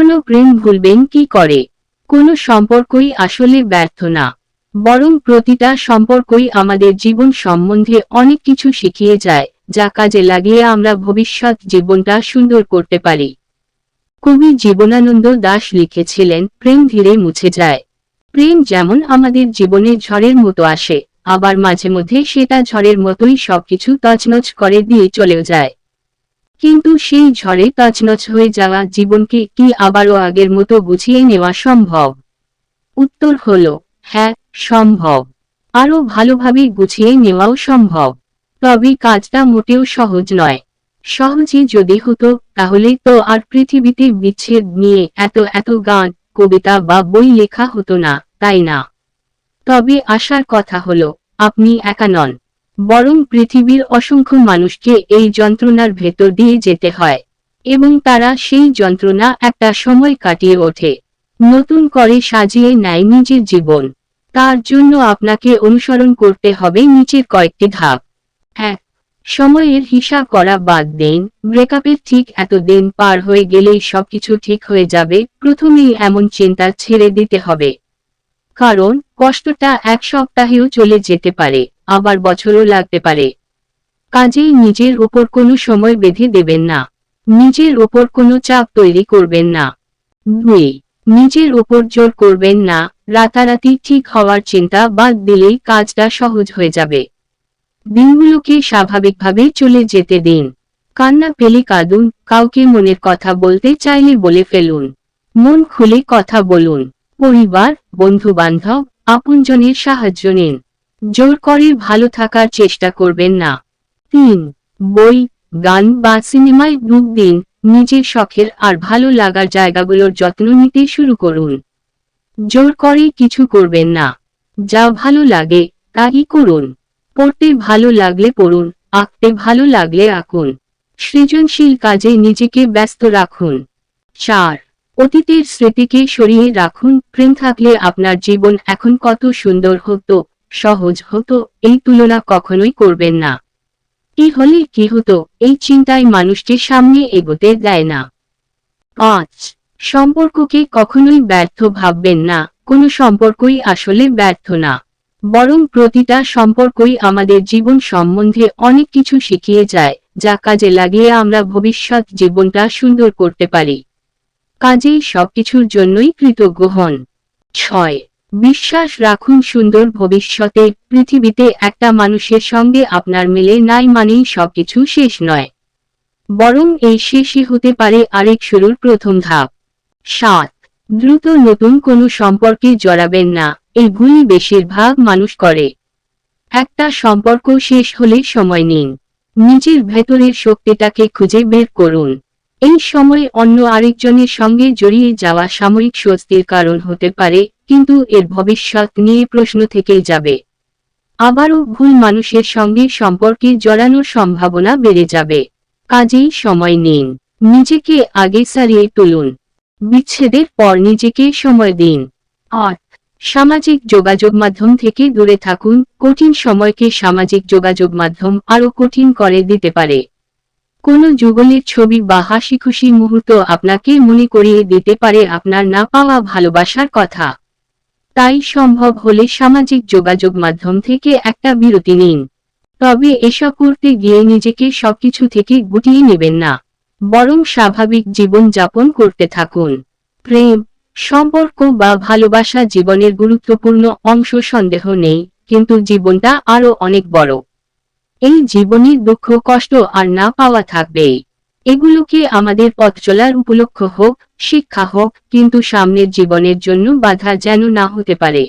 পুরনো প্রেম ভুলবেন কি করে? কোনো সম্পর্কই আসলে ব্যর্থ না। বরং প্রতিটা সম্পর্কই আমাদের জীবন সম্বন্ধে অনেক কিছু শিখিয়ে যায়, যা কাজে লাগিয়ে আমরা ভবিষ্যৎ জীবনটা সুন্দর করতে পারি। কবি জীবনানন্দ দাশ লিখেছিলেন, প্রেম ধীরে মুছে যায়। প্রেম যেমন আমাদের জীবনে ঝড়ের মতো আসে, আবার মাঝে মধ্যে সেটা ঝড়ের মতোই সবকিছু তছনছ করে দিয়ে চলেও যায়। কিন্তু সেই ঝড়ে তছনছ হয়ে যাওয়া জীবনকে কি আবারও আগের মতো গুছিয়ে নেওয়া সম্ভব? উত্তর হল হ্যাঁ সম্ভব। আরও ভালোভাবে গুছিয়ে নেওয়াও সম্ভব। তবে কাজটা মোটেও সহজ নয়। সহজে যদি হতো, তাহলে তো আর পৃথিবীতে বিচ্ছেদ নিয়ে এত এত গান, কবিতা বা বই লেখা হতো না, তাই না? তবে আসার কথা হলো, আপনি একা নন। বরং পৃথিবীর অসংখ্য মানুষকে এই যন্ত্রণার ভেতর দিয়ে যেতে হয়, এবং তারা সেই যন্ত্রণা একটা সময় কাটিয়ে ওঠে। নতুন করে সাজিয়ে নেয় নিজের জীবন। তার জন্য আপনাকে অনুসরণ করতে হবে নিচের কয়েকটি ধাপ। এক, সময়ের হিসাব করা বাদ দেন। ব্রেকআপের ঠিক এত দিন পার হয়ে গেলেই সবকিছু ঠিক হয়ে যাবে। প্রথমেই এমন চিন্তা ছেড়ে দিতে হবে। কারণ কষ্টটা এক সপ্তাহেও চলে যেতে পারে, আবার বছরও লাগতে পারে। কাজেই নিজের ওপর কোনো সময় বেঁধে দেবেন না। নিজের ওপর কোনো চাপ তৈরি করবেন না। দুই, নিজের ওপর জোর করবেন না, রাতারাতি ঠিক হওয়ার চিন্তা বাদ দিলেই কাজটা সহজ হয়ে যাবে। দিনগুলোকে স্বাভাবিকভাবে চলে যেতে দিন। কান্না পেলে কাঁদুন, কাউকে মনের কথা বলতে চাইলে বলে ফেলুন। মন খুলে কথা বলুন। পরিবার বন্ধু বান্ধব আপনজনের সাহায্য নিন। জোর করে ভালো থাকার চেষ্টা করবেন না। তিন, বই, গান বা সিনেমায় ডুব দিন। নিজের শখের আর ভালো লাগার জায়গাগুলোর যত্ন নিতে শুরু করুন। জোর করে কিছু করবেন না। যা ভালো লাগে, তাই করুন। পড়তে ভালো লাগলে পড়ুন, আঁকতে ভালো লাগলে আঁকুন। সৃজনশীল কাজে নিজেকে ব্যস্ত রাখুন। চার অতীতের স্মৃতিকে সরিয়ে রাখুন, প্রেম থাকলে আপনার জীবন এখন কত সুন্দর হতো, সহজ হতো, এই তুলনা কখনোই করবেন না। কি হলে কি হতো, এই চিন্তায় মানুষকে সামনে এগোতে দেয় না। পাঁচ, সম্পর্ককে কখনোই ব্যর্থ ভাববেন না, কোনো সম্পর্কই আসলে ব্যর্থ না। বরং প্রতিটা সম্পর্কই আমাদের জীবন সম্বন্ধে অনেক কিছু শিখিয়ে যায়, যা কাজে লাগিয়ে আমরা ভবিষ্যৎ জীবনটা সুন্দর করতে পারি। কাজেই সবকিছুর জন্যই কৃতজ্ঞ হন। ছয়, বিশ্বাস রাখুন সুন্দর ভবিষ্যতে পৃথিবীতে একটা মানুষের সঙ্গে আপনার মিলে নাই মানেই সবকিছু শেষ নয়। বরং এই শেষই হতে পারে আরেক শুরুর প্রথম ধাপ। সাত, দ্রুত নতুন কোনো সম্পর্কে জড়াবেন না, এগুলি বেশিরভাগ মানুষ করে। একটা সম্পর্ক শেষ হলে সময় নিন। নিজের ভেতরের শক্তিটাকে খুঁজে বের করুন। এই সময় অন্য আরেকজনের সঙ্গে জড়িয়ে যাওয়া সাময়িক স্বস্তির কারণ হতে পারে, কিন্তু এর ভবিষ্যৎ নিয়ে প্রশ্ন থেকেই যাবে। আবারও ভুল মানুষের সঙ্গে সম্পর্কে জড়ানোর সম্ভাবনা বেড়ে যাবে। কাজেই সময় নিন। নিজেকে আগে সারিয়ে তুলুন। বিচ্ছেদের পর নিজেকে সময় দিন। আট সামাজিক যোগাযোগ মাধ্যম থেকে দূরে থাকুন। কঠিন সময়কে সামাজিক যোগাযোগ মাধ্যম আরও কঠিন করে দিতে পারে। কোনো যুগলের ছবি বা হাসি খুশি মুহূর্ত আপনাকে মনে করিয়ে দিতে পারে আপনার না পাওয়া ভালোবাসার কথা। তাই সম্ভব হলে সামাজিক যোগাযোগ মাধ্যম থেকে একটা বিরতি নিন। তবে এসব করতে গিয়ে নিজেকে সবকিছু থেকে গুটিয়ে নেবেন না। বরং স্বাভাবিক জীবন যাপন করতে থাকুন। প্রেম, সম্পর্ক বা ভালোবাসা জীবনের গুরুত্বপূর্ণ অংশ সন্দেহ নেই, কিন্তু জীবনটা আরও অনেক বড়। এই জীবনের দুঃখ, কষ্ট আর না পাওয়া থাকবে। এগুলোকে আমাদের পথ চলার উপলক্ষ হোক, শিক্ষা হোক, কিন্তু সামনের জীবনের জন্য বাধা যেন না হতে পারে।